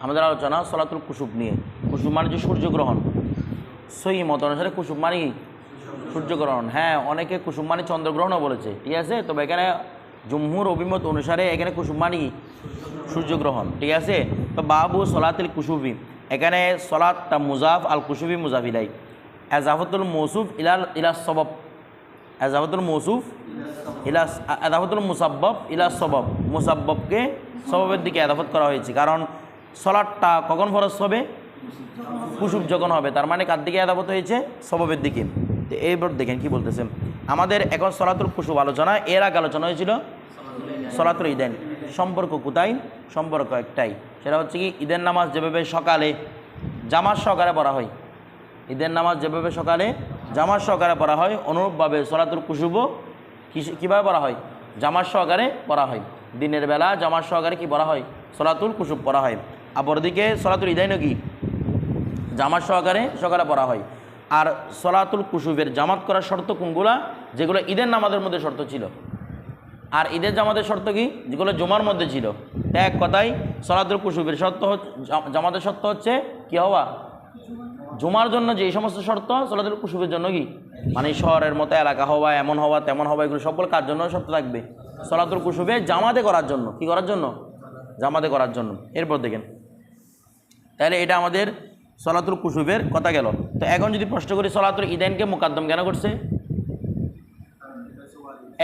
আমাদের আলোচনা সলাতুল কুসুব নিয়ে। কুসুব মানে যে সূর্যগ্রহণ। সই মত অনুসারে কুসুব মানে? সূর্যগ্রহণ। হ্যাঁ অনেকে কুসুব মানে চন্দ্রগ্রহণও বলেছে। ঠিক আছে? তবে এখানে জম্মুর অভিমত অনুসারে এখানে কুসুব মানে? সূর্যগ্রহণ। ঠিক আছে? তো বাবু সলাতুল কুসুবি এখানে সলাতটা মুজাফ আল কুসুবি মুজাফিলাই। এজাফতুল মৌসুফ ইলাল ইলা সবব। এজাফতুল মৌসুফ ইলাস এদাফতুল মুসাব্বব ইলা সবব। মুসাব্ববকে সববের দিকে এদাফত করা হয়েছে। কারণ সলাটটা কখন ফরজ হবে? কুসুব যখন হবে। তার মানে কার দিকে এদাফত হয়েছে? সববের দিকে। তো এইবার দেখেন কি বলতেছেন আমাদের এখন সলাতুল কুসুব আলোচনা, এর আগে আলোচনা হয়েছিল সলাতুল ঈদেন সম্পর্ক কোথায়? সম্পর্ক একটাই। সেটা হচ্ছে কি, ঈদের নামাজ যেভাবে সকালে জামাত সহকারে পড়া হয়। ঈদের নামাজ যেভাবে সকালে জামাত সহকারে পড়া হয়, অনুরূপভাবে সলাতুল কুসুবও কিস- কীভাবে পড়া হয়? জামাত সহকারে পড়া হয়। দিনের বেলা জামাত সহকারে কি পড়া হয়? সলাতুল কুসুব পড়া হয়। অপরদিকে সলাতুল ঈদাইনও কি জামাত সহকারে সকালে পড়া হয়। আর সলাতুল কুসুফের জামাত করার শর্ত কোনগুলা? যেগুলো ঈদের নামাজের মধ্যে শর্ত ছিল। আর ঈদের জামাতের শর্ত কি? যেগুলো জমার মধ্যে ছিল। এক কথাই সলাতুল কুসুবের শর্ত হচ্ছে জামাতের শর্ত হচ্ছে কি হওয়া? জুমার জন্য যে সমস্ত শর্ত, সলাতুল কুসুবের জন্য কি? মানে শহরের মতো এলাকা হওয়া, এমন হওয়া, তেমন হওয়া, এগুলো সকল কার জন্য শর্ত থাকবে? সলাতুল কুসুবে জামাতে করার জন্য। কি করার জন্য? জামাতে করার জন্য। এরপর দেখেন। তাহলে এটা আমাদের সলাতুল কুসুবের কথা গেল। তো এখন যদি প্রশ্ন করি, সলাতুল ইদাইনকে মোকাদ্দম কেন করছে?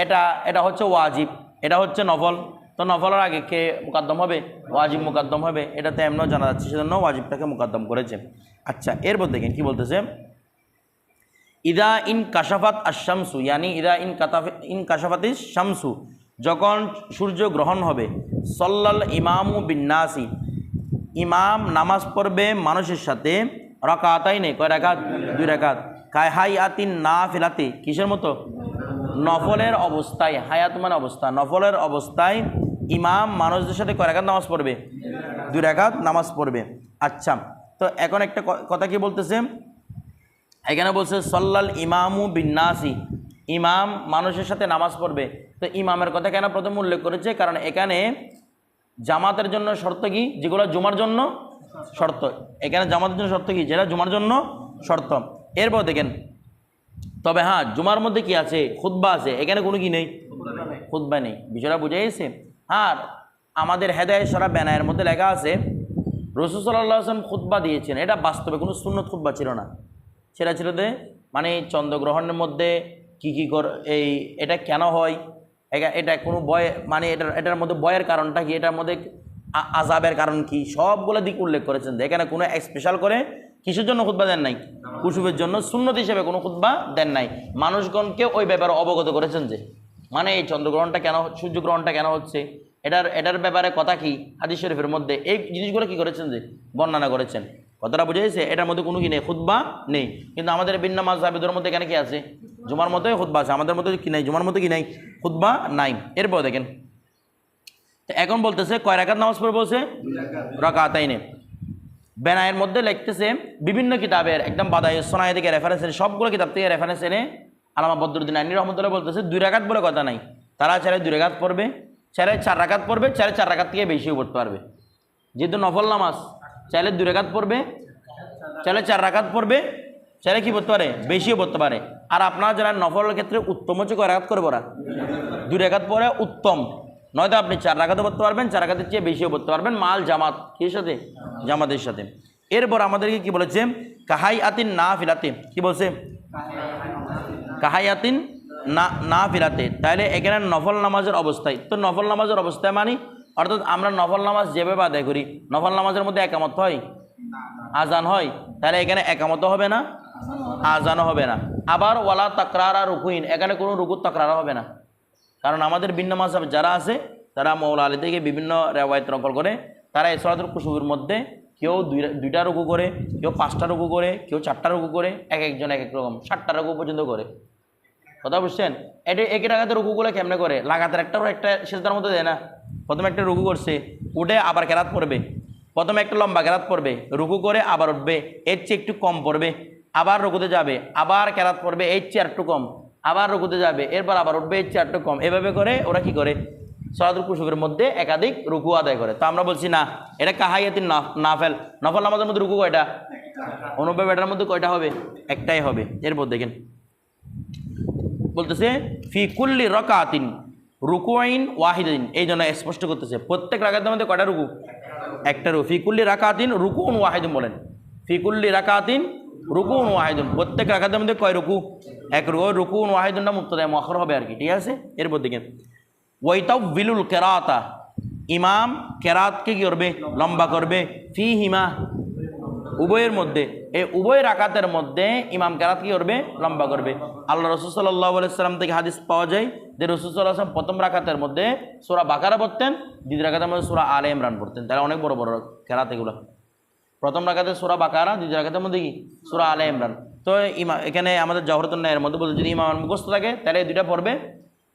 এটা এটা হচ্ছে ওয়াজিব, এটা হচ্ছে নফল। তো নফলের আগে কে মোকাদ্দম হবে? ওয়াজিব মোকাদ্দম হবে, এটা তো এমনও জানা যাচ্ছে, সেজন্য ওয়াজিবটাকে মোকাদ্দম করেছে। আচ্ছা এরপর দেখেন কি বলতেছে? ইদা ইন কাশাফাত আশামসু ইয়ানি ইদা ইন কাতাফ, ইন কাশাফাতি শামসু, যখন সূর্য গ্রহণ হবে, সল্লাল ইমামু বিন্নাসি ইমাম নামাজ পড়বে মানুষের সাথে রকাতাই নেই। কয় রাকাত? দুই রাকাত। কায় হাই আতিন না ফেলাতে কিসের মতো? নফলের অবস্থায়। হায়াত মানে অবস্থা। নফলের অবস্থায় ইমাম মানুষদের সাথে কয় রাকাত নামাজ পড়বে? দুই রাকাত নামাজ পড়বে। আচ্ছা তো এখন একটা কথা কি বলতেছে? এখানে বলছে, সল্লাল ইমামু বিন্নাসি। ইমাম মানুষের সাথে নামাজ পড়বে। তো ইমামের কথা কেন প্রথম উল্লেখ করেছে? কারণ এখানে জামাতের জন্য শর্ত কি? যেগুলো জুমার জন্য শর্ত। এখানে জামাতের জন্য শর্ত কি? যেটা জুমার জন্য শর্ত। এরপর দেখেন, তবে হ্যাঁ জুমার মধ্যে কি আছে? খুদ্া আছে। এখানে কোনো কি নেই? খুদ্া নেই। বিষয়টা বুঝে গেছে? আর আমাদের হেদায় সারা ব্যানায়ের মধ্যে লেখা আছে, রসুল সাল্লাহ আসলাম খুদ্া দিয়েছেন। এটা বাস্তবে কোনো শূন্য খুদ্া ছিল না। সেটা ছিল যে মানে চন্দ্রগ্রহণের মধ্যে কি কি কর এই, এটা কেন হয়? এটা কোনো বয় মানে এটার এটার মধ্যে বয়ের কারণটা কি? এটার মধ্যে আজাবের কারণ কি? সবগুলো দিক উল্লেখ করেছেন। এখানে কোনো স্পেশাল করে কিসের জন্য খুতবা দেন নাই? কুসুবের জন্য সুন্নত হিসেবে কোনো খুতবা দেন নাই। মানুষগণকে ওই ব্যাপারে অবগত করেছেন যে মানে এই চন্দ্রগ্রহণটা কেন, সূর্যগ্রহণটা কেন হচ্ছে? এটার এটার ব্যাপারে কথা কি? হাদিস শরীফের মধ্যে এই জিনিসগুলো কি করেছেন যে, বর্ণনা করেছেন। কথাটা বুঝে গেছে? এটার মধ্যে কোনো কি নেই? খুতবা নেই। কিন্তু আমাদের বিন্না মাস জাবিদের মধ্যে এখানে কি আছে? জুমার মধ্যে খুতবা আছে। আমাদের মতো কি নাই? জুমার মতো কি নাই? খুতবা নাই। এরপর দেখেন। এখন বলতেছে, কয় রাকাত নামাজ পড়ে বলছে রাকাতাইনে। বেনায়ের মধ্যে লিখতেছে, বিভিন্ন কিতাবের একদম বাদায় সোনায় থেকে রেফারেন্স এনে সবগুলো কিতাব থেকে রেফারেন্স এনে আলামা বদরুদ্দিন আইনি রহমতুল্লাহ বলতেছে, দুই রাকাত বলে কথা নাই। তারা চারে দুই রাকাত পড়বে, চারে চার রাকাত পড়বে, চারে চার রাকাত থেকে বেশিও পড়তে পারবে। যেহেতু নফল নামাজ চাইলে দু রেখাত পড়বে, চাইলে চার রাখাত পড়বে, চাইলে কি পড়তে পারে? বেশিও পড়তে পারে। আর আপনারা যারা নফলের ক্ষেত্রে উত্তম হচ্ছে কয় রাকাত করব ওরা? দুই রাকাত পরে উত্তম। নয়তো আপনি চার রাখাতে পড়তে পারবেন, চার রাখাতের চেয়ে বেশিও পড়তে পারবেন। মাল জামাত কির সাথে? জামাতের সাথে। এরপর আমাদেরকে কি বলেছে? কাহাই আতিন না ফিলাতে। কি বলছে? কাহাই আতিন না না ফিরাতে তাহলে এখানে নফল নামাজের অবস্থায়। তো নফল নামাজের অবস্থায় মানি অর্থাৎ আমরা নফল নামাজ যেভাবে আদায় করি, নফল নামাজের মধ্যে একামত হয়? আজান হয়। তাহলে এখানে একামত হবে না? আজানও হবে না। আবার ওয়ালা তাকরারা রুকুইন, এখানে কোনো রুকু তাকরারা হবে না। কারণ আমাদের ভিন্ন মাসাব যারা আছে, তারা মৌলা আলী থেকে বিভিন্ন রেওয়ায়ত নকল করে, তারা ইসরাতুল কুসুবের মধ্যে কেউ দুই, দুইটা রুকু করে, কেউ পাঁচটা রুকু করে, কেউ চারটা রুকু করে, এক একজন এক এক রকম ষাটটা রুকু পর্যন্ত করে। কথা বুঝছেন? এটা একই টাকাতে রুকুগুলো কেমনে করে? লাগাতার একটা একটা সেজদার মধ্যে দেয় না। প্রথমে একটা রুকু করছে, উঠে আবার কেরাত পড়বে। প্রথমে একটা লম্বা কেরাত পড়বে, রুকু করে আবার উঠবে, এর চেয়ে একটু কম পড়বে, আবার রুকুতে যাবে, আবার কেরাত পড়বে, এর চেয়ে একটু কম, আবার রুকুতে যাবে, এরপর আবার উঠবে, এর চেয়ে একটু কম। এভাবে করে ওরা কি করে? সলাতুল কুসুফের মধ্যে একাধিক রুকু আদায় করে। তো আমরা বলছি, না, এটা কাহাইয়াতিন নাফেল। নফল নামাজের মধ্যে রুকু কয়টা? অনুভব এটার মধ্যে কয়টা হবে? একটাই হবে। এরপর দেখেন। বলতেছে, ফি কুল্লি রকাতিন। রুকুয়াইন ওয়াহিদিন এই জন্য স্পষ্ট করতেছে, প্রত্যেক রাকাতের মধ্যে কয়টা রুকু? একটা রুকু। ফি কুল্লি রাকাতিন রুকুন ওয়াহিদিন বলেন। ফি কুল্লি রাকাতিন রুকুন ওয়াহিদুন। প্রত্যেক রাকাতের মধ্যে কয় রুকু? এক রুকু। রুকুন ওয়াহিদুনটা মুক্ত দেয় মখর হবে আর কি ঠিক আছে? এরপর দেখেন ওইটাও বিলুল কেরাতা। ইমাম কেরাতকে কী করবে? লম্বা করবে। ফি হিমা উভয়ের মধ্যে, এই উভয় রাকাতের মধ্যে ইমাম কেরাত কি করবে? লম্বা করবে। আল্লাহ রসুল সাল্লাহ সাল্লাম থেকে হাদিস পাওয়া যায় যে রসুল সাল্লাহ আসলাম প্রথম রাকাতের মধ্যে সোরা বাকারা পড়তেন, দ্বিতীয় রাকাতের মধ্যে সোরা আলে ইমরান পড়তেন। তাহলে অনেক বড় বড় কেরাত এগুলো। প্রথম রাখাতে সোরা বাকারা, দ্বিতীয় রাখাতের মধ্যে কি? সোরা আলে ইমরান। তো ইমা, এখানে আমাদের জহরতুল্লাহের মধ্যে বলতে যদি ইমাম মুখস্থ থাকে, তাহলে এই দুইটা পড়বে।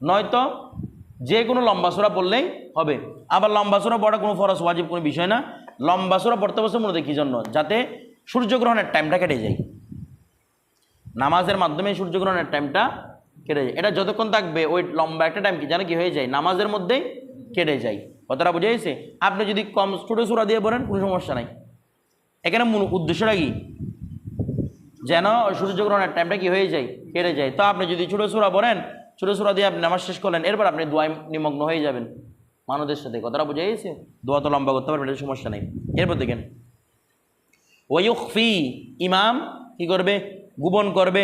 নয়তো যে কোনো লম্বা সোরা পড়লেই হবে। আবার লম্বা সোরা পড়া কোনো ফরস ওয়াজিব কোনো বিষয় না। লম্বা সোরা পড়তে বসে মূলত কী জন্য? যাতে সূর্যগ্রহণের টাইমটা কেটে যায়। নামাজের মাধ্যমে সূর্যগ্রহণের টাইমটা কেটে যায়। এটা যতক্ষণ থাকবে, ওই লম্বা একটা টাইম কি, যেন কি হয়ে যায়, নামাজের মধ্যেই কেটে যায়। কথাটা বুঝে গেছে? আপনি যদি কম ছোটো সুরা দিয়ে পড়েন, কোনো সমস্যা নাই। এখানে মূল উদ্দেশ্যটা কি? যেন সূর্যগ্রহণের টাইমটা কি হয়ে যায়, কেটে যায়। তো আপনি যদি ছোটো সুরা পড়েন, ছোটো সুরা দিয়ে আপনি নামাজ শেষ করলেন, এরপর আপনি দোয়ায় নিমগ্ন হয়ে যাবেন। মানুষদের সাথে। কথাটা বুঝে গেছে? দোয়া তো লম্বা করতে পারবেন এটা সমস্যা নেই। এরপর দেখেন। ওয়ুকফি ইমাম কি করবে? গোপন করবে।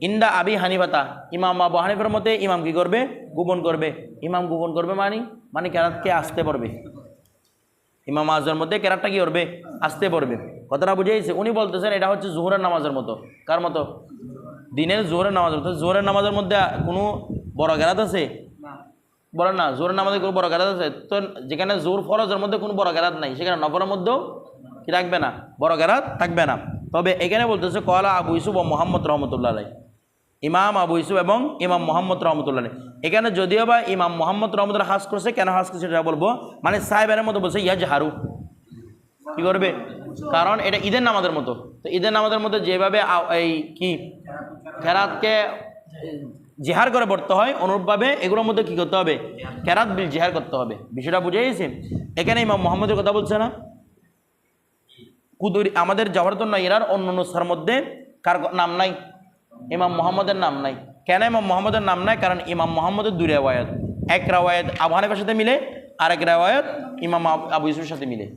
ইন্দা আবি হানিফাতা, ইমাম আবু হানিফার মতে ইমাম কি করবে? গোপন করবে। ইমাম গোপন করবে মানে? মানে কেরাতকে আসতে পারবে ইমাম আজমের মধ্যে কেরাতটা কি করবে? আসতে পারবে কথাটা বুঝেছে উনি বলতেছেন, এটা হচ্ছে জোহরের নামাজের মতো। কার মতো? দিনের জোহরের নামাজের মতো। জোহরের নামাজের মধ্যে কোনো বড় কেরাত আছে? বলেন না জোরের নামাজে কোনো বড় কেরাত আছে? তো যেখানে জোর ফরজের মধ্যে কোনো বড় কেরাত নাই, সেখানে নফরের মধ্যেও কি থাকবে না? বড় কেরাত থাকবে না। তবে এখানে বলতেছে, কলা আবু ইসুফ ও মোহাম্মদ রহমতুল্লাহ ইমাম আবু ইসুফ এবং ইমাম মোহাম্মদ রহমতুল্লাহ আলাই এখানে যদিও বা ইমাম মোহাম্মদ রহমতুল্লাহ হাস করছে, কেন হাস করছে সেটা বলব? মানে সাহেবের মতো বলছে ইয়াজ হারু কি করবে? কারণ এটা ঈদের নামাজের মতো। তো ঈদের নামাজের মধ্যে যেভাবে এই কি? খেরাতকে জেহার করে পড়তে হয়, অনুরূপভাবে এগুলোর মধ্যে কি করতে হবে? খেরাত বিল জেহার করতে হবে। বিষয়টা বুঝে গেছে এখানে ইমাম মোহাম্মদের কথা বলছে না? কুদুরি, আমাদের জওহরতুল নাইরার অন্য নুসার মধ্যে কার নাম নাই? ইমাম মোহাম্মদের নাম নাই। কেন ইমাম মোহাম্মদের নাম নাই? কারণ ইমাম মোহাম্মদের দুই রেওয়ায়ত। এক রেওয়ায়ত আবু হানিফার সাথে মিলে আর এক রেওয়ায়ত ইমাম আব- ইউসুফের সাথে মিলে।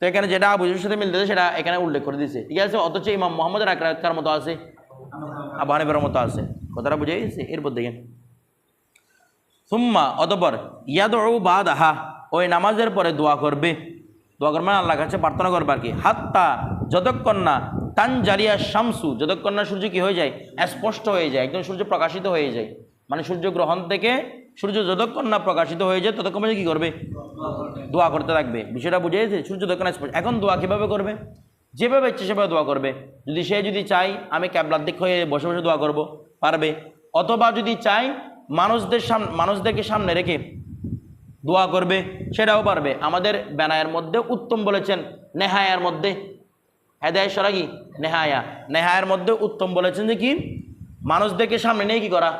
তো এখানে যেটা আবু ইউসুফের সাথে মিলতেছে, সেটা এখানে উল্লেখ করে দিয়েছে। ঠিক আছে? অথচ ইমাম মোহাম্মদের এক রেওয়ায়ত কার মতো আছে? আবু হানিফার মতো আছে। কথাটা বুঝে গেছে? এরপর দেখেন। সুম্মা অতপর ইয়াদউ বাদ আহা ওই নামাজের পরে দোয়া করবে। দোয়া করবে মানে আল্লাহর কাছে প্রার্থনা করবে আর কি। হাত্তা যতক্ষণ না তান জারিয়া শামসু, যতক্ষণ না সূর্য কি হয়ে যায়? স্পষ্ট হয়ে যায়, একদম সূর্য প্রকাশিত হয়ে যায়। মানে সূর্য গ্রহণ থেকে সূর্য যতক্ষণ না প্রকাশিত হয়ে যায়, ততক্ষণ কী করবে? দোয়া করতে থাকবে। বিষয়টা বুঝে গেছে? সূর্য যতক্ষণ স্পষ্ট এখন দোয়া কীভাবে করবে? যেভাবে ইচ্ছে সেভাবে দোয়া করবে। যদি সে যদি চাই আমি ক্যাবলার দিক হয়ে বসে বসে দোয়া করব। পারবে। অথবা যদি চাই, মানুষদের সামনে মানুষদেরকে সামনে রেখে দোয়া করবে, সেটাও পারবে। আমাদের ব্যানায়ের মধ্যে উত্তম বলেছেন নেহায়ার মধ্যে। হেদায় সরা কি? নেহায়া। নেহায়ের মধ্যে উত্তম বলেছেন যে কি? মানুষদেরকে সামনে নিয়ে কি করা?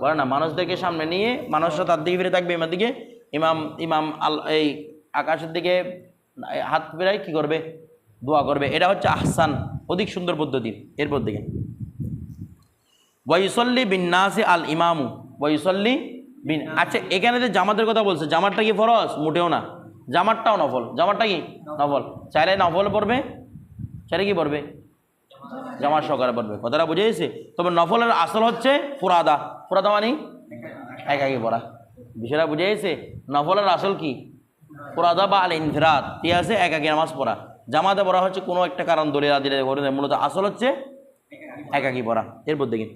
বলে না, মানুষদেরকে সামনে নিয়ে মানুষরা তার দিকে ফিরে থাকবে ইমার দিকে? ইমাম ইমাম আল, এই আকাশের দিকে হাত ফেরাই কি করবে? দোয়া করবে। এটা হচ্ছে আহসান, অধিক সুন্দর পদ্ধতি। এরপর দিকে ওয়াইসল্লি বিন্নাসে আল ইমামু ওয়াইসল্লি বিন আচ্ছা এখানে যে জামাতের কথা বলছে জামাতটা কি ফরজ? মোটেও না। জামাতটাও নফল। জামাতটা কি? নফল। চাইলে নফল পড়বে চাইলে কি পড়বে? জামাত সহকারে পড়বে। কথাটা বুঝে গেছে? তবে নফলের আসল হচ্ছে ফুরাদা। ফুরাদা মানে একাকি পড়া। বিষয়টা বুঝে গেছে? নফলের আসল কি? ফুরাদা বা আল ইনফিরাত ঠিক আছে? একাকি নামাজ পড়া। জামাতে পড়া হচ্ছে কোনো একটা কারণ দলিল দিলে মূলত আসল হচ্ছে একাকি পড়া। এরপর দেখি।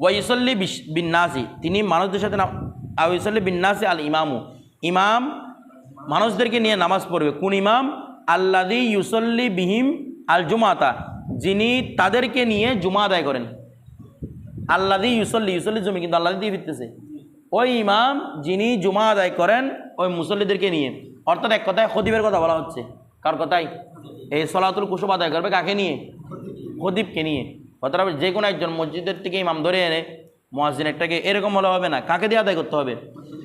ওয়াইসল্লি বিন্নাসি। তিনি মানুষদের সাথে ওয়াইসল্লি বিন্নাসি আল ইমামু। ইমাম মানুষদেরকে নিয়ে নামাজ পড়বে। কোন ইমাম? আল্লাদি ইউসল্লি বিহিম আল জুমাতা। যিনি তাদেরকে নিয়ে জুমা আদায় করেন। আল্লাদি ইউসল্লি ইউসল্লি জমি কিন্তু আল্লাদি দিয়ে ফিরতেছে। ওই ইমাম যিনি জুমা আদায় করেন ওই মুসল্লিদেরকে নিয়ে। অর্থাৎ এক কথায় খদিবের কথা বলা হচ্ছে। কার কথাই এই সলাতুল কুসুম আদায় করবে কাকে নিয়ে? খদিবকে নিয়ে। কথাটা যে কোনো একজন মসজিদের থেকে ইমাম ধরে এনে মহাজিন একটাকে এরকম হলে হবে না। কাকে দিয়ে আদায় করতে হবে?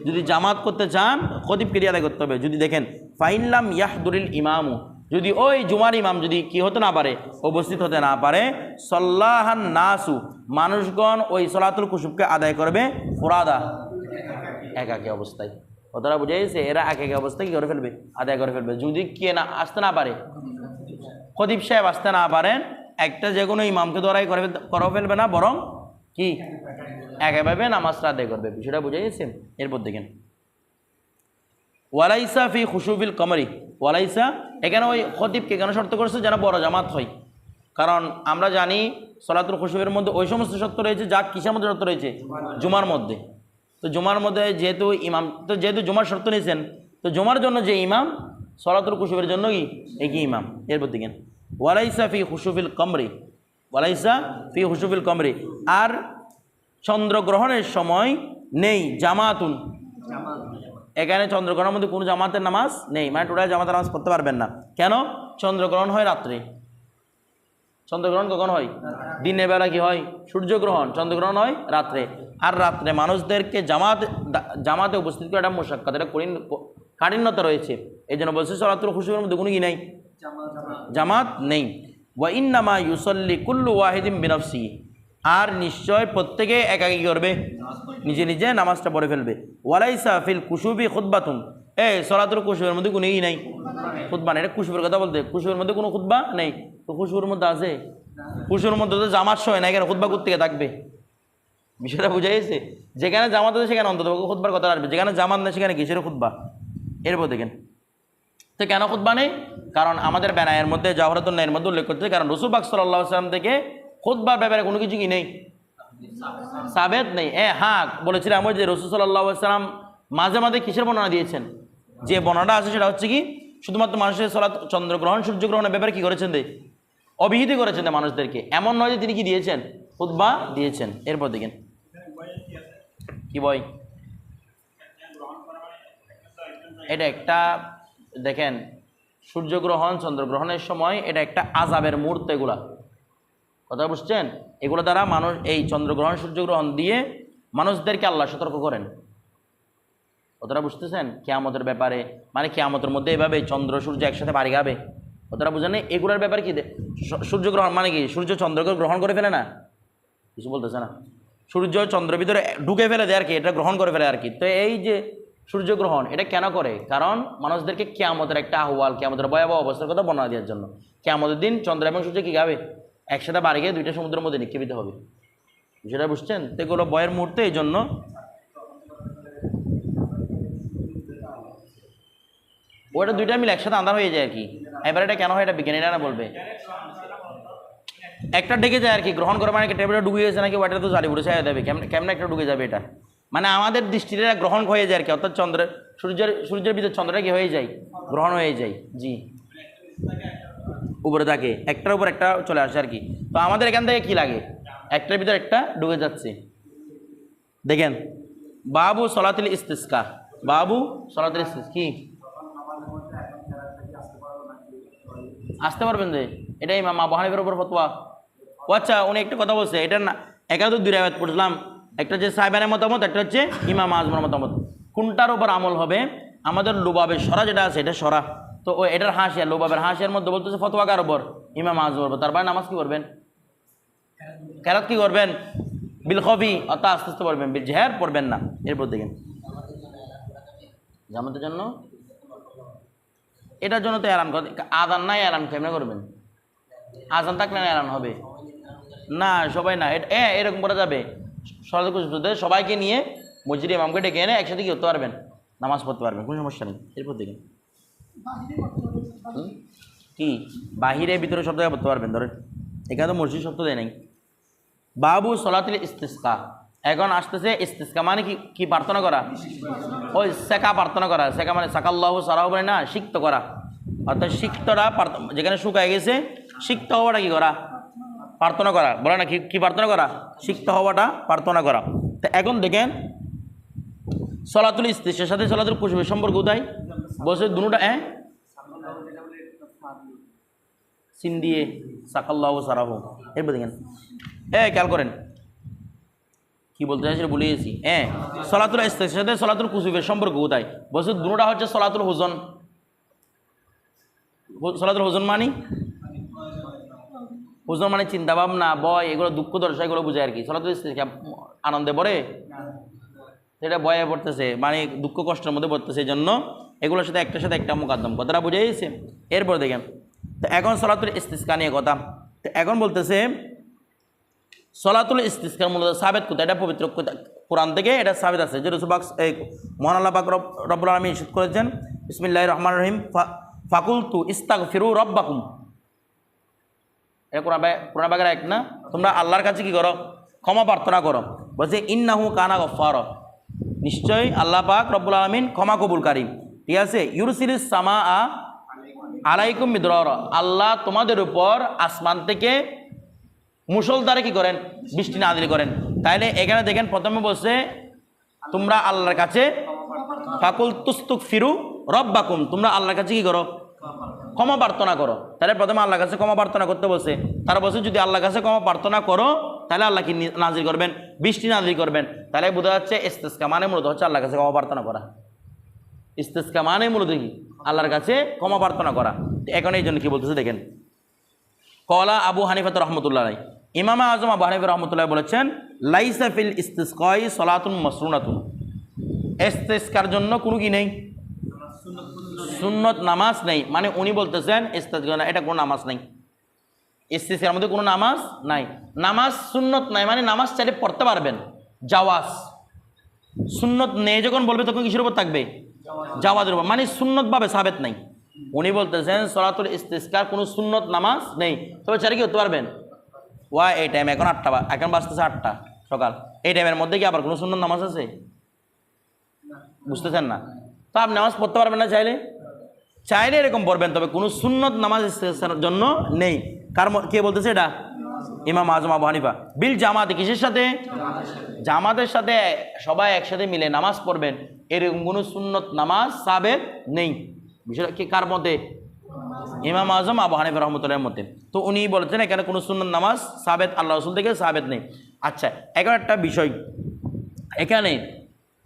যদি জামাত করতে চান, খতিবকে দিয়ে আদায় করতে হবে। যদি দেখেন ফাইনলাম ইয়াহদুরিল ইমামু, যদি ওই জুমার ইমাম যদি কি হতে না পারে, উপস্থিত হতে না পারে, সল্লাহান নাসু, মানুষগণ ওই সলাতুল কুসুবকে আদায় করবে ফোরাদা। একাকী অবস্থায়। কতটা বুঝে গেছে এরা একাকী অবস্থায় কী করে ফেলবে? আদায় করে ফেলবে। যদি কে না আসতে না পারে, খতিব সাহেব আসতে না পারেন একটা যে কোনো ইমামকে দ্বারাই করে করে ফেলবে না, বরং কি? একেভাবে নামাজটা আদায় করবে। বিষয়টা বুঝে গেছে এরপর দেখেন। ওয়ালাইসা ফি খুশুবিল কমরি। ওয়ালাইসা, এখানে ওই খতিবকে কেন শর্ত করেছে? যেন বড় জামাত হয়। কারণ আমরা জানি সলাতুল খুশুবের মধ্যে ওই সমস্ত শর্ত রয়েছে যা কিসের মধ্যে শর্ত রয়েছে? জুমার মধ্যে। তো জুমার মধ্যে যেহেতু ইমাম, তো যেহেতু জুমার শর্ত নিয়েছেন, তো জুমার জন্য যে ইমাম, সলাতুল খুশুবের জন্য কি? একই ইমাম। এরপর দেখেন। ওয়ালাইসা ফি খুশুবিল কমরি, ওয়ালাইসা ফি হুসুফিল কমরি। আর চন্দ্রগ্রহণের সময় নেই, জামাতুন। এখানে চন্দ্রগ্রহণের মধ্যে কোনো জামাতের নামাজ নেই মানে টোটাল জামাতের নামাজ পড়তে পারবেন না। কেন? চন্দ্রগ্রহণ হয় রাত্রে। চন্দ্রগ্রহণ কখন হয়? দিনের বেলা কি হয়? সূর্যগ্রহণ। চন্দ্রগ্রহণ হয় রাত্রে। আর রাত্রে মানুষদেরকে জামাত, জামাতে উপস্থিত করে একটা মোশাক্কাত। এটা কঠিন কাঠিন্যতা রয়েছে। এই জন্য বলছে সলাতুল খুশির মধ্যে কোনো কি নেই। জামাত নেই। ওয়া ইন্নামা ইউসল্লি কুল্লু ওয়াহিদিম বিনফসি। আর নিশ্চয় প্রত্যেকে একাকি করবে। নিজে নিজে নামাজটা পড়ে ফেলবে। ওয়ালাইসা ফিল কুশুবি খুদ্বাতুন এ, সলাতুল কুসুবের মধ্যে কোনো ই নেই। খুদ্া নেই, এটা কুশুবের কথা বলতে। কুসুবের মধ্যে কোনো খুদ্া নেই। তো কুশুবের মধ্যে আছে? কুশুবের মধ্যে তো জামাত সয় না এখানে খুদ্া থেকে থাকবে। বিষয়টা বুঝা গেছে? যেখানে জামাত আছে, সেখানে অন্তত খুদ্বার কথা আসবে যেখানে জামাত নেই, সেখানে কিসের খুদ্া এরপর দেখেন। তো কেন খুদ্া নেই? কারণ আমাদের ব্যানায়ের মধ্যে জহরতুল্লাহের মধ্যে উল্লেখ করতে কারণ রসুল বাক সাল্লাহ সাল্লাম থেকে খুদ্বার ব্যাপারে কোনো কিছু কি নেই। সাবেদ নেই। এ হ্যাঁ বলেছিলাম ওই যে রসুল সাল্লাহ সাল্লাম মাঝে মাঝে কিসের বর্ণনা দিয়েছেন? যে বর্ণনাটা আছে সেটা হচ্ছে কি, শুধুমাত্র মানুষের সলাৎ চন্দ্রগ্রহণ, সূর্যগ্রহণের ব্যাপারে কি করেছেন দে? অভিহিত করেছেন মানুষদেরকে। এমন নয় যে তিনি কি দিয়েছেন? খুদ্া দিয়েছেন। এরপর দেখেন। কি বই এটা একটা দেখেন, সূর্যগ্রহণ, চন্দ্রগ্রহণের সময় এটা একটা আজাবের মুহূর্ত এগুলা। কথা বুঝছেন? এগুলো দ্বারা মানুষ এই চন্দ্রগ্রহণ, সূর্যগ্রহণ দিয়ে মানুষদেরকে আল্লাহ সতর্ক করেন। কতটা বুঝতেছেন? কেয়ামতের ব্যাপারে মানে কেয়ামতের মধ্যে এভাবে চন্দ্র, সূর্য একসাথে বাড়ি গাবে কতটা বুঝেন না? এগুলোর ব্যাপারে কি? সূর্যগ্রহণ মানে কি? সূর্য চন্দ্রকে গ্রহণ করে ফেলে না? কিছু বলতেছে না। সূর্য চন্দ্রের ভিতরে ঢুকে ফেলে দেয় আর কি, এটা গ্রহণ করে ফেলে আর কি। তো এই যে সূর্যগ্রহণ, এটা কেন করে? কারণ মানুষদেরকে কেয়ামতের একটা আহ্বাল, কেয়ামতের ভয়াবহ অবস্থার কথা বর্ণনা দেওয়ার জন্য। কেয়ামতের দিন চন্দ্র এবং সূর্য কি গাবে? একসাথে বাড়ি গিয়ে দুইটা সমুদ্রের মধ্যে নিক্ষেপিত হবে। সেটা বুঝছেন? তো এগুলো বয়ের মুহূর্তে এই জন্য ওটা দুইটা মিলে একসাথে আন্ধার হয়ে যায় আর কি। এবার এটা কেন হয় এটা বিজ্ঞানীরা না বলবে। একটা ডেকে যায় আর কি, গ্রহণ করে মানে টেবিলটা ডুবে গেছে নাকি ওটা তো জালি পড়ে দেবে। কেমন কেমন একটা ডুবে যাবে এটা? মানে আমাদের দৃষ্টিতে গ্রহণ হয়ে যায় আর কি, অর্থাৎ চন্দ্রের, সূর্যের সূর্যের ভিতর চন্দ্রটা কি হয়ে যায়? গ্রহণ হয়ে যায়, জি। উপরে থাকে, একটার উপর একটা চলে আসে আর কি। তো আমাদের এখান থেকে কি লাগে? একটার ভিতর একটা ডুবে যাচ্ছে। দেখেন, বাবু সলাতিল ইস্তিস্কা। বাবু সলাতিল ইস্তিস কি? আসতে পারবেন যে? এটাই মা বহানিফের উপর ফতোয়া। ও আচ্ছা উনি একটা কথা বলছে এটা না একা তো দুই পড়লাম একটা হচ্ছে সাহেবানের মতামত, একটা হচ্ছে ইমাম আজমের মতামত। কোনটার উপর আমল হবে? আমাদের লোবাবের সরা যেটা আছে, এটা সরা। তো ও, এটার হাসিয়া লোবাবের হাসিয়ার মধ্যে বলতেছে ফতোয়া কার ওপর ইমাম আজমের উপর। তারপরে নামাজ কী করবেন কেরাত কী করবেন? বিল খবি অর্থাৎ আস্তে আস্তে পড়বেন। বিল জেহার পড়বেন না। এরপর দেখেন। জামাতের জন্য? এটার জন্য তো করে। আদান নাই এলান, কেমনে করবেন? আজান থাকলে না এলান হবে? না, সবাই না। এ, এরকম করা যাবে? সরকার কুসুদের সবাইকে নিয়ে মসজিদে ইমামকে ডেকে এনে একসাথে কি করতে পারবেন? নামাজ পড়তে পারবেন, কোনো সমস্যা নেই। এরপর দেখেন কি? বাহিরে ভিতরে সব জায়গায় পড়তে পারবেন, ধরেন। এখানে তো মসজিদ শব্দ দেয় নাই। বাবু সলাতিল ইস্তিস্কা। এখন আসতেছে ইস্তিস্কা মানে কি কি প্রার্থনা করা? ওই শেখা প্রার্থনা করা। শেখা মানে সাকাল্লাহ সারাহ বলে না, সিক্ত করা। অর্থাৎ প্রার্থ- যেখানে শুকায় গেছে, সিক্ত হওয়াটা কি করা? প্রার্থনা করা। বলে না, কি প্রার্থনা করা? সিক্ত হওয়াটা প্রার্থনা করা। তো এখন দেখেন, সলাতুল ইস্তিসের সাথে সলাতুল কুসুমের সম্পর্ক কোথায়? বসে দুটা হ্যাঁ? সিন দিয়ে, সাকাল্লাহ সারাহ। এরপর দেখেন, এ, খেয়াল করেন। কি বলতে চাইছি ভুলে গেছি। হ্যাঁ সলাতুল ইস্তেসকার সাথে সলাতুল কুসুফের সম্পর্ক কোথায়? বলছে দুটোটা হচ্ছে সলাতুল হোজন। সলাতুল হোজন মানি? হুজন মানে চিন্তা ভাবনা বয় এগুলো দুঃখ দর্শা এগুলো বোঝায় আর কি। সলাতুল আনন্দে পড়ে? সেটা বয়ে পড়তেছে মানে দুঃখ কষ্টের মধ্যে পড়তেছে এই জন্য এগুলোর সাথে একটার সাথে একটা মোকাদ্দম। কথাটা বুঝে গেছে? এরপর দেখেন, তো এখন সলাতুল ইস্তিস্কা নিয়ে কথা। তো এখন বলতেছে, সলাতুল ইস্তিস্কার মূলত সাবেত কোথায়? এটা পবিত্র কোরআন থেকে এটা সাবেত আছে। যে রসুবাক এই মহান আল্লাহ পাক রব রব্বুল আলমী ইস্যুত করেছেন ইসমিল্লাহ রহমান রহিম ফাকুল তু ইস্তাক ফিরু রব্বাকুম। কোরআন বাগের এক না? তোমরা আল্লাহর কাছে কি করো? ক্ষমা প্রার্থনা করো। বলছে, ইন্নাহু কানা গফার নিশ্চয়ই আল্লাহ পাক রব্বুল আলমিন ক্ষমা কবুলকারী। ঠিক আছে? ইউরসিলিস সামা আ আলাইকুম মিদ্রর। আল্লাহ তোমাদের উপর আসমান থেকে মুসলধারে কি করেন? বৃষ্টি নাদিল করেন। তাইলে এখানে দেখেন, প্রথমে বলছে, তোমরা আল্লাহর কাছে ফাকুল তুস্তুক ফিরু রব্বাকুম। তোমরা আল্লাহর কাছে কি করো? ক্ষমা প্রার্থনা করো। তাহলে প্রথমে আল্লাহর কাছে ক্ষমা প্রার্থনা করতে বলছে। তারা বলছে যদি আল্লাহর কাছে ক্ষমা প্রার্থনা করো, তাহলে আল্লাহ কি নি- নাজির করবেন? বৃষ্টি নাজির করবেন। তাহলে বোঝা যাচ্ছে ইস্তেস্কা মানে মূলত হচ্ছে আল্লাহর কাছে ক্ষমা প্রার্থনা করা। ইস্তেস্কা মানে মূলত কি? আল্লাহর কাছে ক্ষমা প্রার্থনা করা। এখন এই জন্য কি বলতেছে দেখেন। কলা আবু হানিফাত রহমতুল্লাহ রাই ইমামা আজম আবু হানিফা রহমতুল্লাহ বলেছেন, লাইসা ফিল ইস্তিস্কাই সলাতুন মসরুনাতুন। ইস্তেস্কার জন্য কোনো কি নেই? সুন্নত নামাজ নেই। মানে উনি বলতেছেন ইস্তেস্কার এটা কোনো নামাজ নেই। ইস্তিস্কার মধ্যে কোনো নামাজ নাই। নামাজ সুন্নত নাই মানে নামাজ চাইলে পড়তে পারবেন। জাওয়াজ। সুন্নত নেই, যখন বলবে তখন কিসের উপর থাকবে? জাওয়াজের উপর। মানে সুন্নত ভাবে সাবেত নাই। উনি বলতেছেন, সলাতুল ইস্তিস্কার, কোনো সুন্নত নামাজ নেই। তবে চারি কি হতে পারবেন? ওয়া, এই টাইম এখন আটটা এখন বাজতেছে আটটা সকাল। এই টাইমের মধ্যে কি আবার কোনো সুন্নত নামাজ আছে? বুঝতেছেন না? তো আপনি নামাজ পড়তে পারবেন না চাইলে? চাইলে এরকম পড়বেন, তবে কোনো সুন্নত নামাজ জন্য নেই। কার কে বলতেছে এটা? ইমাম আজম আবু হানিফা। বিল জামাতে কিসের সাথে? জামাতের সাথে সবাই একসাথে মিলে নামাজ পড়বেন। এরকম কোনো সুন্নত নামাজ সাবেত নেই। বিষয়টা কি কার মতে? ইমাম আজম আবু হানিফা রহমতুল্লাহের মতে। তো উনি বলেছেন এখানে কোনো সুন্নত নামাজ সাবেত আল্লাহ রসুল থেকে সাবেত নেই। আচ্ছা এখন একটা বিষয়। এখানে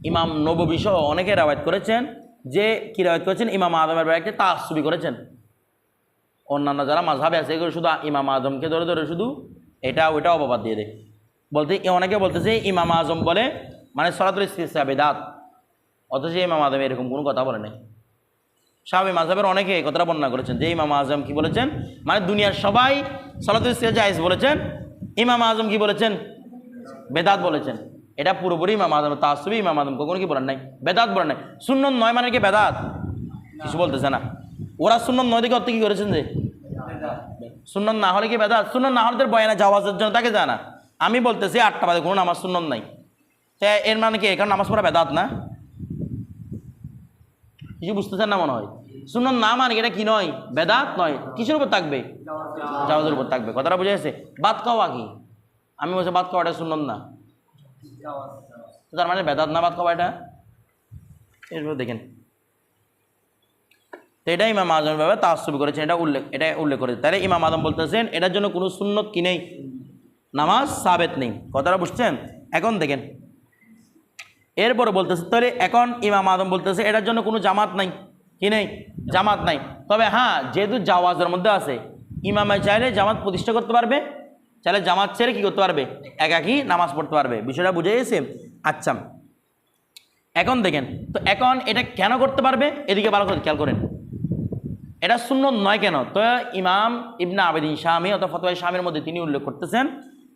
ইমাম নববী সহ অনেকে রাওয়ায়ত করেছেন। যে কী রাওয়ায়ত করেছেন? ইমাম আজমের ব্যাপারে তাসবি করেছেন। অন্যান্য যারা মাঝহাবে আছে, এগুলো শুধু ইমাম আজমকে ধরে ধরে শুধু এটা, ওইটা অপবাদ দিয়ে দেয়। বলতে অনেকে বলতেছে, ইমাম আজম বলে মানে ইস্তিসা বেদাত অথচ ইমাম আজম এরকম কোনো কথা বলে নাই। সাহাবি মাঝহাবের অনেকে এই কথাটা বর্ণনা করেছেন যে, ইমাম আজম কি বলেছেন? মানে দুনিয়ার সবাই সলাতুল ইস্তিসা জায়েজ বলেছেন। ইমাম আজম কি বলেছেন? বেদাত বলেছেন। এটা পুরোপুরি ইমাম আজম তাসবি ইমাম আজম কখনো কি বলেন নাই? বেদাত বলেন নাই। সুন্নত নয় মানে কি বেদাত? কিছু বলতেছে না। ওরা সুন্নত নয় দিকে অর্থ কি করেছেন যে? সুন্নত না হলে কি বেদাত? সুন্নত না হলে তো বয়ানা যাওয়াজের জন্য তাকে জানা আমি বলতেছি, আটটা বাজে, কোনো নামাজ সুন্নত নাই। তা এর মানে কি? এখানে নামাজ পড়া বেদাত না। কিছু বুঝতেছেন না মনে হয়? সুন্নত না মানে এটা কি নয়? বেদাত নয়। কিসের উপর থাকবে? জাওয়াজের উপর থাকবে। কথাটা বুঝে গেছে? বাদ খাওয়া কি? আমি বলছি বাদ খাওয়াটা সুন্নত না। তার মানে বেদাত না বাদ খাওয়া এটা? এরপর দেখেন। তো এটা ইমাম আজম ভাবে তাসবি করেছেন, এটা উল্লেখ এটা উল্লেখ করেছে তাহলে ইমাম আজম বলতেছেন, এটার জন্য কোনো সুন্নত কি নেই? নামাজ সাবেত নেই। কথাটা বুঝছেন? এখন দেখেন। এরপরে বলতেছে, তাহলে এখন ইমাম আদম বলতেছে, এটার জন্য কোনো জামাত নাই। কি নেই? জামাত নাই। তবে হ্যাঁ যেহেতু জাওয়াজের মধ্যে আছে, ইমামে চাইলে জামাত প্রতিষ্ঠা করতে পারবে। চাইলে জামাত ছেড়ে কী করতে পারবে? একাকি নামাজ পড়তে পারবে। বিষয়টা বুঝে গেছে? আচ্ছা। এখন দেখেন, তো এখন এটা কেন করতে পারবে? এদিকে ভালো করে খেয়াল করেন। এটা শূন্য নয় কেন? তো ইমাম ইবনা আবেদিন স্বামী অথবা ফতোয়া স্বামীর মধ্যে তিনি উল্লেখ করতেছেন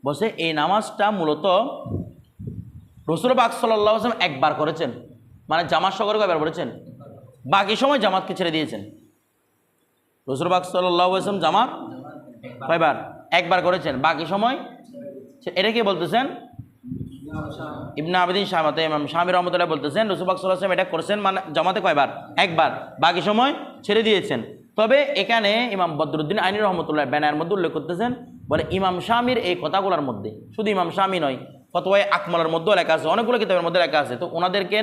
বসে এই নামাজটা মূলত রসুল বাক সাল্লাহ আসলাম একবার করেছেন। মানে জামাত সকরকে একবার করেছেন বাকি সময় জামাতকে ছেড়ে দিয়েছেন। রসুল বাক সাল্লাহ আসলাম জামাত কয়বার? একবার করেছেন। বাকি সময়? এটা কি বলতেছেন? ইবনা আবেদিন শাহমাতে ইমাম স্বামী রহমতুল্লাহ বলতেছেন রসুবাক সাল্লাম এটা করেছেন মানে জামাতে কয়বার? একবার। বাকি সময় ছেড়ে দিয়েছেন। তবে এখানে ইমাম বদরুদ্দিন আইনি রহমতুল্লাহ ব্যানার মধ্যে উল্লেখ করতেছেন, বলে ইমাম স্বামীর এই কথাগুলোর মধ্যে, শুধু ইমাম স্বামী নয়, ফতোয়ায় আকমলের মধ্যেও লেখা আছে, অনেকগুলো কিতাবের মধ্যে লেখা আছে। তো ওনাদেরকে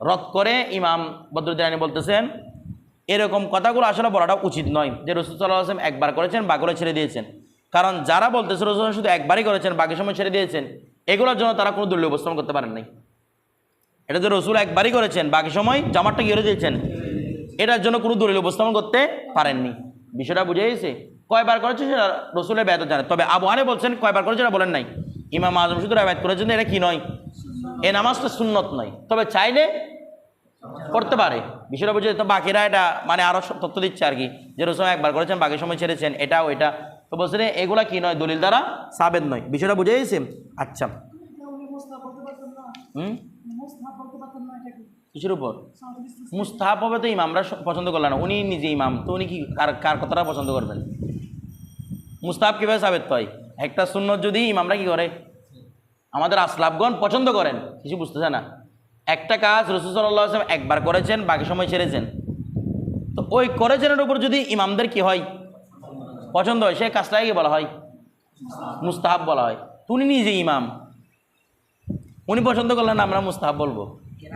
রদ করে ইমাম বদরুদ্দিন আইনি বলতেছেন, এরকম কথাগুলো আসলে বলাটা উচিত নয় যে রসুল সাল্লাহ আসলাম একবার করেছেন বাকি করে ছেড়ে দিয়েছেন। কারণ যারা বলতেছে রসুল শুধু একবারই করেছেন, বাকি সময় ছেড়ে দিয়েছেন, এগুলোর জন্য তারা কোনো দলীয় উপস্থাপন করতে পারেন নাই। এটা যে রসুল একবারই করেছেন, বাকি সময় কি করে দিয়েছেন? এটার জন্য কোনো দলিল উপস্থাপন করতে পারেননি। বিষয়টা বুঝে গেছে? কয়বার করেছে সেটা রসুলের ব্যয় জানে। তবে আবু হানে বলছেন, কয়বার করেছে এটা বলেন নাই। ইমাম আজম শুধু ব্যয় করেছেন, এটা কি নয়? এ নামাজটা সুন্নত নয়। তবে চাইলে করতে পারে। বিষয়টা বুঝে তো বাকিরা এটা মানে আরও তথ্য দিচ্ছে আর কি, যে রসুল একবার করেছেন, বাকি সময় ছেড়েছেন, এটাও এটা। তো বলছেন এগুলা কি নয়? দলিল দ্বারা সাবেদ নয়। বিষয়টা বুঝে গেছে? আচ্ছা। হুম? উপর? মুস্তাহাব হবে তো ইমামরা পছন্দ করলেন উনি নিজে ইমাম, তো উনি কি, কার কার কথাটা পছন্দ করবেন? মুস্তাহাব কীভাবে সাবেত পাই একটা সুন্নত যদি ইমামরা কি করে? আমাদের আসলাফগণ পছন্দ করেন। কিছু বুঝতেছে না। একটা কাজ রসুল সাল্লাহ একবার করেছেন, বাকি সময় ছেড়েছেন। তো ওই করেছেনের উপর যদি ইমামদের কি হয়? পছন্দ হয় সেই কাজটাকে বলা হয় মুস্তাহাব বলা হয়। তো উনি নিজে ইমাম। উনি পছন্দ করলেন আমরা মুস্তাহাব বলব।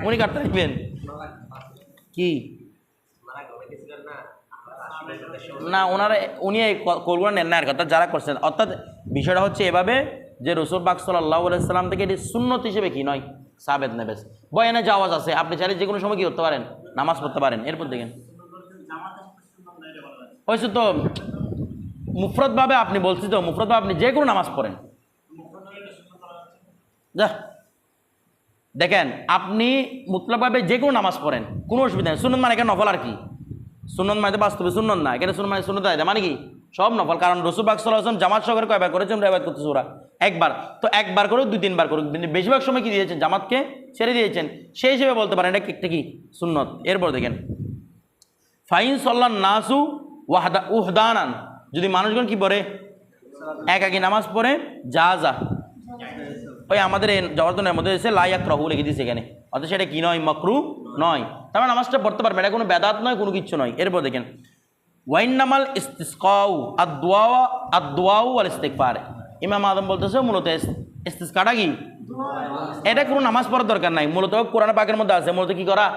উনি কাটতে দিবেন। কি? না, ওনারা, উনি এই কলগুলো নেন না কথা যারা করছেন। অর্থাৎ বিষয়টা হচ্ছে এভাবে যে রসুল বাক সাল্লাহ সাল্লাম থেকে এটি সুন্নত হিসেবে কি নয় সাবেদ নেবেস বয়ানে যে আওয়াজ আছে, আপনি চাইলে যে কোনো সময় কি করতে পারেন? নামাজ পড়তে পারেন। এরপর দেখেন। হয়েছে তো? মুফরতভাবে আপনি বলছি তো মুফরতভাবে আপনি যে কোনো নামাজ পড়েন। যা। দেখেন, আপনি মুতলাকভাবে যে কোনো নামাজ পড়েন, কোনো অসুবিধা নেই। সুন্নত মানে কেন নফল আর কি? সুন্নত মানে বাস্তবে সুন্নত না, এখানে সুন্নত মানে সুন্নত আয়দা। মানে কি? সব নফল। কারণ রসুল বাক জামাত সহকারে কয়বার করেছেন? রেবাদ করতেছে ওরা। একবার। তো একবার করুক দুই, তিনবার করুক। বেশিরভাগ সময় কি দিয়েছেন? জামাতকে ছেড়ে দিয়েছেন। সেই হিসেবে বলতে পারেন, এটা একটা কি? সুন্নত। এরপর দেখেন। ফাইন সল্লাহ নাসু ওয়াহদা উহদানান। যদি মানুষগণ কি পড়ে? একাকি নামাজ পড়ে, যা যা। ওই আমাদের এই মধ্যে এসে লাইয়াক রহু লিখে দিয়েছে এখানে। অর্থাৎ সেটা কি নয়? মকরু নয়। তার মানে নামাজটা পড়তে পারবে এটা কোনো বেদাত নয়, কোনো কিচ্ছু নয়। এরপর দেখেন ওয়াইন নামাল ইস্তিসকাউ আদোয়াও আদোয়াউ আল ইস্তেকফার ইমাম আদম বলতেছে, মূলত ইস- ইস্তিসকাটা কি? এটা কোনো নামাজ পড়ার দরকার নাই। মূলত কোরআন পাকের মধ্যে আছে। মূলত কি করা?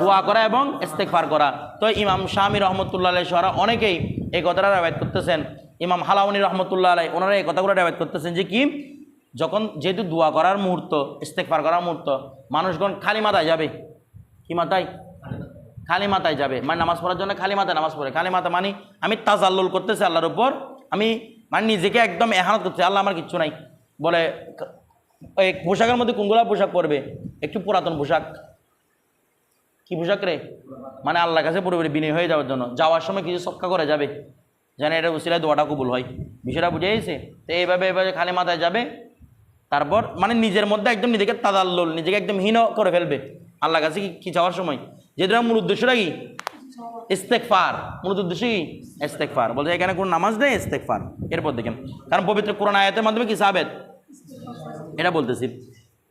দোয়া করা এবং ইস্তেকফার করা। তো ইমাম শামী রহমতুল্লাহ সহরা অনেকেই এই কথাটা রেবায়ত করতেছেন। ইমাম হালাউনি রহমতুল্লাহ আলাই ওনারা এই কথাগুলো রেবায়ত করতেছেন যে কি? যখন যেহেতু দোয়া করার মুহূর্ত ইস্তেকফার করার মুহূর্ত, মানুষগণ খালি মাথায় যাবে। কি মাথায়? খালি মাথায় যাবে। মানে নামাজ পড়ার জন্য খালি মাথায় নামাজ পড়ে। খালি মাথা মানে আমি তাজাল্লুল করতেছি আল্লাহর উপর, আমি মানে নিজেকে একদম এহানত করতেছি। আল্লাহ আমার কিচ্ছু নাই। বলে ওই পোশাকের মধ্যে কোনগুলা পোশাক পরবে? একটু পুরাতন পোশাক। কি পোশাক রে? মানে আল্লাহর কাছে পুরোপুরি বিনয় হয়ে যাওয়ার জন্য। যাওয়ার সময় কিছু সৎকা করে যাবে। যেন এটা উচিলায় দোয়াটা কবুল হয়। বিষয়টা বুঝে গেছে? তো এইভাবে এভাবে খালি মাথায় যাবে। তারপর মানে নিজের মধ্যে একদম নিজেকে তাদাল্লুল, নিজেকে একদম হীন করে ফেলবে। আল্লাহর কাছে কি যাওয়ার সময়? যেটা মূল উদ্দেশ্যটা কি? ইস্তেকফার মূলত উদ্দেশ্য কি? ইস্তেকফার বলছে, এখানে কোনো নামাজ নেই? ইস্তেকফার এরপর দেখেন। কারণ পবিত্র কোরআন আয়াতের মাধ্যমে কি সাবেদ এটা বলতেছি।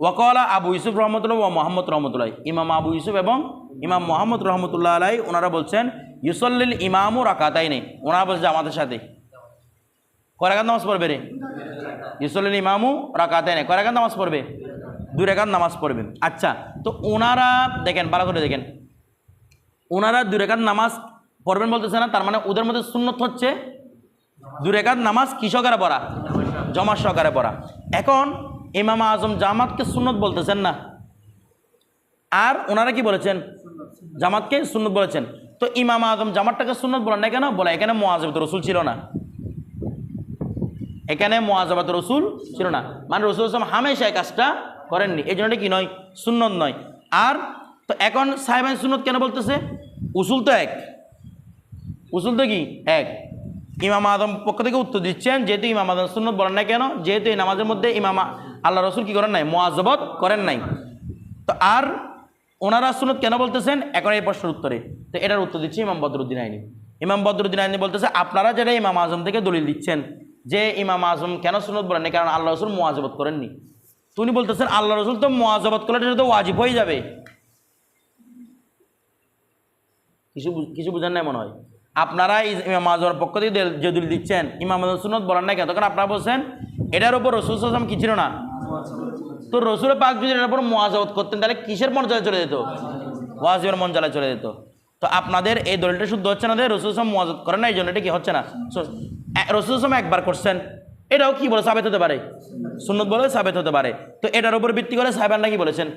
ওয়াকলা আবু ইউসুফ রহমতুল্লাহ ও মোহাম্মদ রহমতুল্লাহ। ইমাম আবু ইউসুফ এবং ইমাম মোহাম্মদ রহমতুল্লাহ আলাই, ওনারা বলছেন, ইউসল্লিল ইমামও রাকাতাই নেই ওনারা বলছে, আমাদের সাথে। কয় রাকাত নামাজ পড়বে রে? ইউসল্লিল ইমামু রাকাতাই নেই কয় নামাজ পড়বে? দুই রাকাত নামাজ পড়বে। আচ্ছা তো ওনারা, দেখেন, ভালো করে দেখেন। ওনারা দুই রেখাত নামাজ পড়বেন বলতেছে না, তার মানে ওদের মধ্যে সুন্নত হচ্ছে দুই রেখাত নামাজ কি সহকারে পড়া? জমা সহকারে পড়া। এখন ইমাম আজম জামাতকে সুন্নত বলতেছেন না। আর ওনারা কি বলেছেন? জামাতকে সুন্নত বলেছেন। তো ইমাম আজম জামাতটাকে সুন্নত বলেন না কেন? বলে, এখানে মোয়াজবত রসুল ছিল না। এখানে মোয়াজবাত রসুল ছিল না। মানে রসুল আসলাম হামেশা কাজটা করেননি। এই জন্যটা কি নয়? সুন্নত নয়। আর তো এখন সাহেবান সুন্নত কেন বলতেছে? উসুল তো এক। উসুল তো কি? এক। ইমাম আদম পক্ষ থেকে উত্তর দিচ্ছেন, যেহেতু ইমাম আদম সুন্নত বলেন না কেন? যেহেতু এই নামাজের মধ্যে ইমাম আল্লাহ রসুল কি করেন নাই? মোয়াজবত করেন নাই। তো আর ওনারা সুনত কেন বলতেছেন? এখন এই প্রশ্নের উত্তরে। তো এটার উত্তর দিচ্ছে ইমাম বদরুদ্দিন আইনি। ইমাম বদরুদ্দিন আইনি বলতেছে, আপনারা যেটা ইমাম আজম থেকে দলিল দিচ্ছেন, যে ইমাম আজম কেন সুনত বলেননি কারণ আল্লাহ রসুল মোয়াজবত করেননি। তো উনি বলতেছেন, আল্লাহ রসুল তো মোয়াজবত করলে সেটা তো ওয়াজিব হয়ে যাবে। কিছু কিছু বুঝেন নাই মনে হয়। আপনারা ইমাম আজমের পক্ষ থেকে যে দলিল দিচ্ছেন, ইমাম সুনত বলেন না কেন? তখন আপনারা বলছেন, এটার উপর রসুল আসলাম কি ছিল না? তো রসুল পাক যদি এটার উপর মোয়াজবত করতেন, তাহলে কিসের মঞ্জালে চলে যেত? ওয়াজিবের মঞ্জালে চলে যেত। তো আপনাদের এই দলিলটা শুদ্ধ হচ্ছে না রসুল আসলাম মোয়াজত করেন না, এই জন্য এটা কি হচ্ছে না? রসুল আসলাম একবার করছেন। এটাও কি বলে সাবেত হতে পারে? সুন্নত বলে সাবেত হতে পারে। তো এটার উপর ভিত্তি করে সাহেবানরা কি বলেছেন?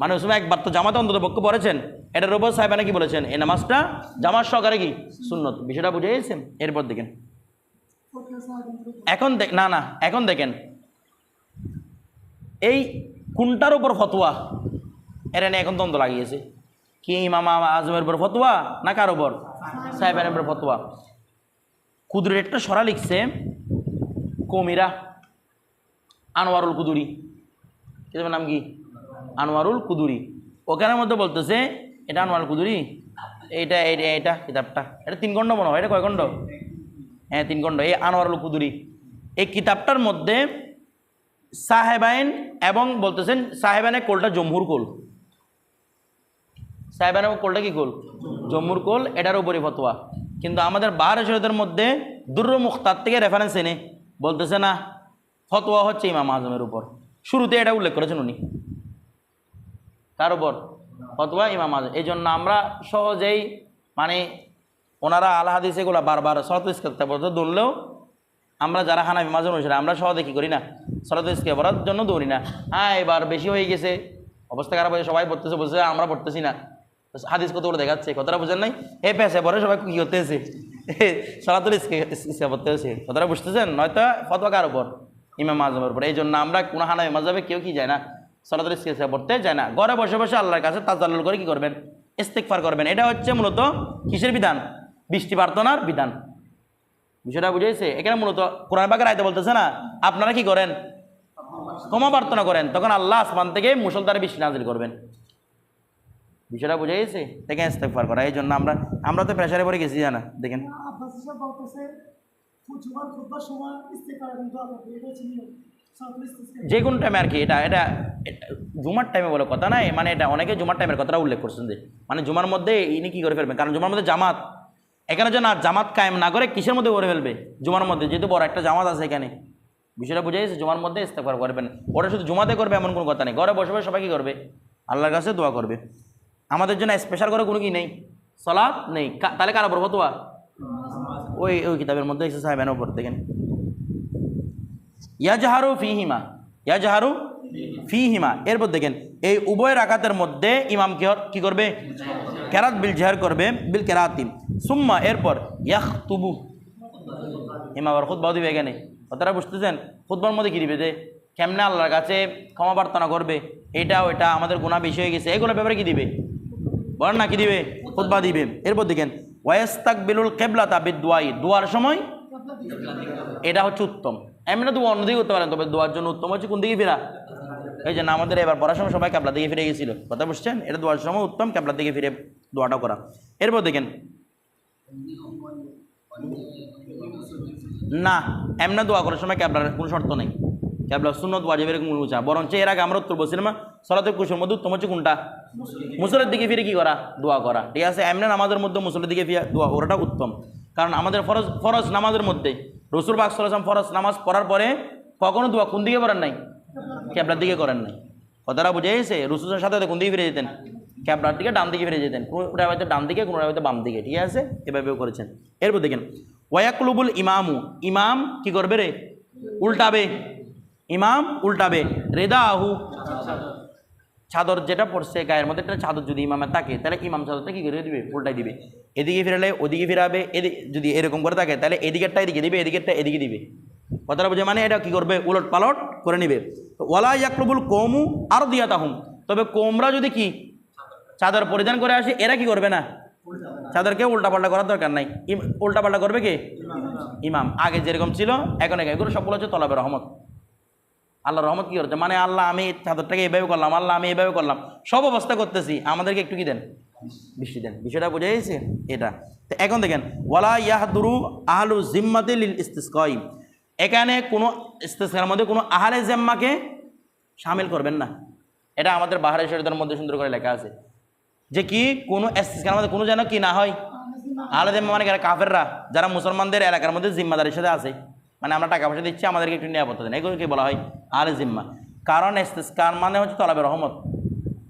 মানে ওই সময় একবার তো জামাতে অন্তত পক্ষ পড়েছেন। এটার উপর সাহেবানা কি বলেছেন? এই নামাজটা জামাত সহকারে কি? সুন্নত। বিষয়টা বুঝে গেছেন? এরপর দেখেন। এখন দেখ না না, এখন দেখেন। এই কোনটার উপর ফতোয়া এরা এখন দ্বন্দ্ব লাগিয়েছে কি ইমামা আজমের উপর ফতোয়া না কার উপর সাহেবের উপর ফতোয়া কুদুরের একটা সরা লিখছে কমিরা আনোয়ারুল কুদুরি কিতাবের নাম কি? আনোয়ারুল কুদুরি ওখানের মধ্যে বলতেছে, এটা আনোয়ারুল কুদুরি এইটা এইটা এটা কিতাবটা এটা তিন খণ্ড মনে হয়, এটা কয় খণ্ড? হ্যাঁ তিন খণ্ড। এই আনোয়ারুল কুদুরি এই কিতাবটার মধ্যে সাহেবাইন এবং বলতেছেন সাহেবানের কোলটা জম্মুর কোল। সাহেবাইনের কোলটা কি কোল? জম্মুর কোল, এটার উপরে ফতোয়া। কিন্তু আমাদের বাহার শরীয়তের মধ্যে দুর্র মুখতার থেকে রেফারেন্স এনে বলতেছে না, ফতোয়া হচ্ছে ইমাম আজমের উপর। শুরুতে এটা উল্লেখ করেছেন উনি। কার উপর ফতোয়া ইমাম আজম। এই জন্য আমরা সহজেই মানে ওনারা আল্লাহ এগুলো বারবার সরত ইস্কাতে বলতে দৌড়লেও আমরা যারা হানাবি মাঝে অনুসারে আমরা সহজে কী করি না? সরত ইস্কে পড়ার জন্য দৌড়ি না। হ্যাঁ এবার বেশি হয়ে গেছে। অবস্থা খারাপ হয়ে সবাই পড়তেছে, বলছে, আমরা পড়তেছি না। হাদিস কত করে দেখাচ্ছে কথাটা বুঝেন নাই? হে পেছে পরে সবাই কী করতেছে? সরাতুল ইস্কে ইস্কে পড়তেছে কথাটা বুঝতেছেন? নয়তো ফতোয়া কার উপর? ইমাম আজমের উপর। এই জন্য আমরা কোনো হানাবি মাঝাবে কেউ কি যায় না? সরাতুল ইস্কে পড়তে যায় না। ঘরে বসে বসে আল্লাহর কাছে তাজাল্লুল করে কি করবেন? ইস্তেকফার করবেন। এটা হচ্ছে মূলত কিসের বিধান? বৃষ্টি প্রার্থনার বিধান। বিষয়টা বুঝেছে? এখানে মূলত কোরআন পাকের আয়তে বলতেছে না, আপনারা কি করেন? ক্ষমা প্রার্থনা করেন। তখন আল্লাহ আসমান থেকে মুসলধারে বৃষ্টি নাজিল করবেন। বিষয়টা বুঝে গেছে দেখেন ইস্তেকফার করা, এই জন্য আমরা আমরা তো প্রেশারে পড়ে গেছি, জানা, দেখেন। যে কোনো টাইমে আর কি, এটা এটা জুমার টাইমে বলে কথা নাই মানে এটা অনেকে জুমার টাইমের কথাটা উল্লেখ করছেন যে মানে জুমার মধ্যে ইনি কী করে ফেলবেন? কারণ জুমার মধ্যে জামাত এখানে যেন আর জামাত কায়েম না করে কিসের মধ্যে করে ফেলবে? জুমার মধ্যে, যেহেতু বড় একটা জামাত আছে এখানে। বিষয়টা বুঝে গেছে, জুমার মধ্যে ইস্তেফার করবেন। ওটা শুধু জুমাতে করবে এমন কোনো কথা নেই। ঘরে বসে বসে সবাই কী করবে? আল্লাহর কাছে দোয়া করবে। আমাদের জন্য স্পেশাল করে কোনো কি নেই? সলাদ নেই। তাহলে কারা পড়ব তোয়া ওই ওই কিতাবের মধ্যে এসে সাহেবেন ওপর দেখেন। ইয়াজাহারু ফিহিমা। ইয়াজাহারু ফিহিমা। এরপর দেখেন, এই উভয় রাকাতের মধ্যে ইমাম কি করবে? কেরাত বিল জেহার করবে, বিল কেরাতিম সুম্মা, এরপর ইয়াহ তুবু ইমাম আবার খুদ্ দিবে এখানে। তারা বুঝতেছেন? খুদ্বার মধ্যে কি দিবে যে, কেমনে আল্লাহর কাছে ক্ষমা প্রার্থনা করবে? এটা, ওইটা, আমাদের গুণা বেশি হয়ে গেছে। এগুলো ব্যাপারে কি দিবে? বলেন না, কি দিবে? খুদ্া দিবে। এরপর দেখেন ওয়াস্তাক বিলুল কেবলা তাবিদ দোয়াই দোয়ার সময় এটা হচ্ছে উত্তম। এমনি তো অন্যদিকে করতে পারেন, তবে দোয়ার জন্য উত্তম হচ্ছে কোন দিকে ফেরা? এই যে না আমাদের এবার পড়ার সময় সবাই ক্যাবলা দিকে ফিরে গেছিল। কথা বুঝছেন? এটা দোয়ার সময় উত্তম ক্যাবলা দিকে ফিরে দোয়াটা করা। এরপর দেখেন। না, এমনি দোয়া করার সময় ক্যাবলার কোনো শর্ত নেই। ক্যাবলা সুন্নত ওয়াজিবের কোনো উঁচা বরঞ্চ এর আগে আমরা উত্তর বলছিলাম সলাতে কুশুর মধ্যে উত্তম হচ্ছে কোনটা? মুসলের দিকে ফিরে কি করা? দোয়া করা। ঠিক আছে? এমনি নামাজের মধ্যে মুসলের দিকে ফিরে দোয়া ওটা উত্তম। কারণ আমাদের ফরজ ফরজ নামাজের মধ্যে রসুল বাক সাল্লাম ফরজ নামাজ পড়ার পরে কখনো দোয়া কোন দিকে করেন নাই? ক্যাবলার দিকে করেন নাই। কথাটা বুঝে গেছে? রসুলের সাথে কোন দিকে ফিরে যেতেন? ক্যাবলার দিকে, ডান দিকে ফিরে যেতেন। কোনোটা হয়তো ডান দিকে কোনোটা হয়তো বাম দিকে, ঠিক আছে? এভাবেও করেছেন। এরপর দেখেন ওয়াকুলুবুল ইমামু, ইমাম কি করবে রে? উল্টাবে। ইমাম উল্টাবে। রেদা আহু চাদর যেটা পড়ছে গায়ের মধ্যে একটা চাদর যদি ইমামের থাকে, তাহলে ইমাম চাদরটা কী করে দিবে? উল্টাই দিবে। এদিকে ফিরালে ওদিকে ফিরাবে এদিকে যদি এরকম করে থাকে, তাহলে এদিকেরটা এদিকে দিবে, এদিকেরটা এদিকে দিবে। কথাটা বুঝে মানে এটা কী করবে? উলট পালট করে নিবে। তো ওয়ালা ইয়াকলবুল কৌমু আর দিয়া তাহুম তবে কোমরা যদি কি? চাদর পরিধান করে আসে, এরা কি করবে না? চাদরকে উল্টাপাল্টা করার দরকার নাই। উল্টাপাল্টা করবে কে? ইমাম। আগে যেরকম ছিল, এখন এগুলো সবগুলো হচ্ছে তলাবে রহমত। আল্লাহ রহমত কি করছে মানে আল্লাহ আমি চাদরটাকে এভাবে করলাম, আল্লাহ আমি এভাবে করলাম। সব অবস্থা করতেছি, আমাদেরকে একটু কি দেন? বৃষ্টি দেন। বিষয়টা বুঝে গেছে? এটা। তো এখন দেখেন, ওয়ালা ইয়াহাদুরু আহলু জিম্মাতে লিল ইস্তিসকয় এখানে কোনো ইস্তিসকার মধ্যে কোনো আহলে জেম্মাকে সামিল করবেন না। এটা আমাদের বাহারের শরীরের মধ্যে সুন্দর করে লেখা আছে। যে কি? কোনো ইস্তিসকার মধ্যে কোনো যেন কি না হয়। আহলে জেম্মা মানে কাফেররা, যারা মুসলমানদের এলাকার মধ্যে জিম্মাদারির সাথে আছে। মানে আমরা টাকা পয়সা দিচ্ছি, আমাদেরকে একটু নিরাপত্তা দেন। এগুলোকে বলা হয় আলে জিম্মা কারণ ইস্তিসকার মানে হচ্ছে তলাবে রহমত।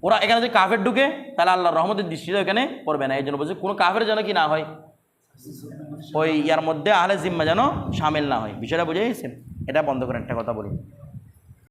ওরা এখানে যদি কাফের ঢুকে, তাহলে আল্লাহর রহমতের দৃষ্টিতে এখানে পড়বে না। এই জন্য বলছে, কোনো কাফের যেন কি না হয়, ওই ইয়ার মধ্যে আহলে জিম্মা যেন সামিল না হয়। বিষয়টা বুঝে গেছে এটা বন্ধ করে একটা কথা বলি।